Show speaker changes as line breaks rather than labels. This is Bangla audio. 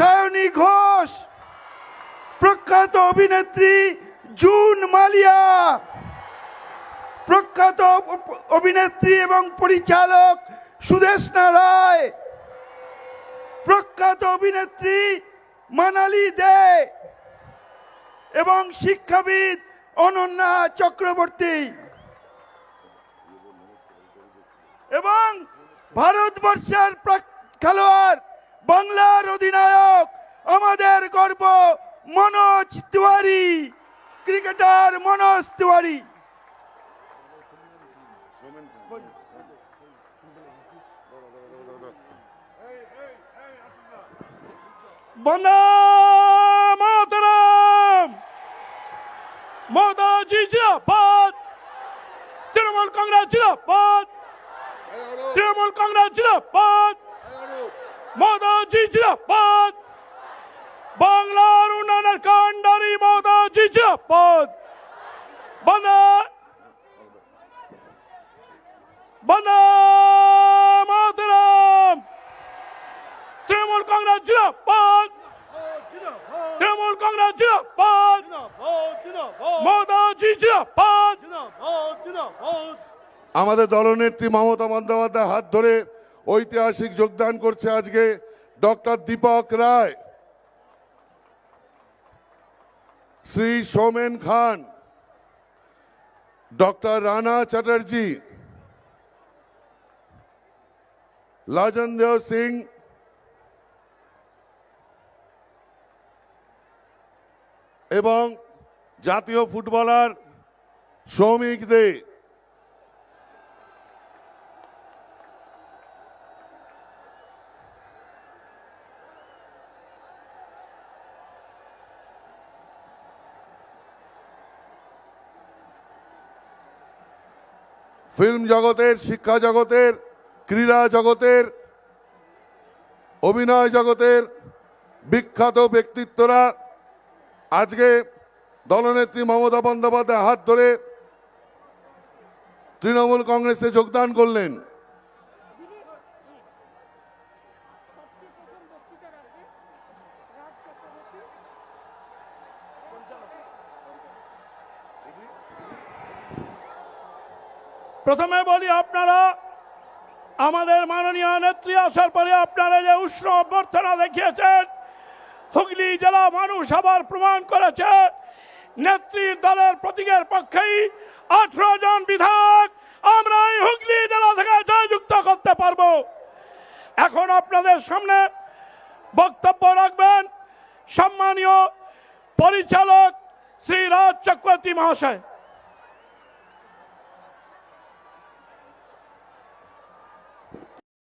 সায়নী ঘোষ, প্রখ্যাত অভিনেত্রী জুন মালিয়া, প্রখ্যাত অভিনেত্রী এবং পরিচালক সুদেশনা রায়, প্রখ্যাত অভিনেত্রী মানালি দে এবং শিক্ষাবিদ অনন্যা চক্রবর্তী। এবং ভারতবর্ষের খেলোয়াড় বাংলার অধিনায়ক, আমাদের গর্ব মনোজ তিওয়ারি, ক্রিকেটার মনোজ তিওয়ারি।
বন্দে মাতরম। মোদাজি জিন্দাবাদ তৃণমূল কংগ্রেস জিন্দাবাদ তৃণমূল কংগ্রেস জিন্দাবাদ মোদাজি জিন্দাবাদ বাংলার উন্নয়নের কাণ্ডারি মোদাজি জিন্দাবাদ বন্দে বন্দে মাতরম তৃণমূল কংগ্রেস জিন্দাবাদ তৃণমূল কংগ্রেস জিন্দাবাদ মোদাজি জিন্দাবাদ
আমাদের দলনেত্রী মমতা বন্দ্যোপাধ্যায় হাত ধরে ঐতিহাসিক যোগদান করছে আজকে ডক্টর দীপক রায়। শ্রী সোমেন খান, ডক্টর রানা চ্যাটার্জি লাজনদেও সিং, এবং জাতীয় ফুটবলার সৌমিক দে। ফিল্ম জগতের, শিক্ষা জগতের, ক্রীড়া জগতের, অভিনয় জগতের বিখ্যাত ব্যক্তিত্বরা আজকে দলনেত্রী মমতা বন্দ্যোপাধ্যায় হাত ধরে তৃণমূল কংগ্রেসে যোগদান করলেন।
প্রথমে বলি আপনারা, আমাদের মাননীয় নেত্রী আসার পরে আপনারা যে উষ্ণ অভ্যর্থনা দেখিয়েছেন, হুগলি জেলা মানুষ আবার প্রমাণ করেছে নেত্রীর দলের প্রতীকের পক্ষেই আঠারো জন বিধায়ক আমরা এই হুগলি জেলা থেকে জয়যুক্ত করতে পারব। এখন আপনাদের সামনে বক্তব্য রাখবেন সম্মানীয় পরিচালক শ্রী রাজ চক্রবর্তী মহাশয়।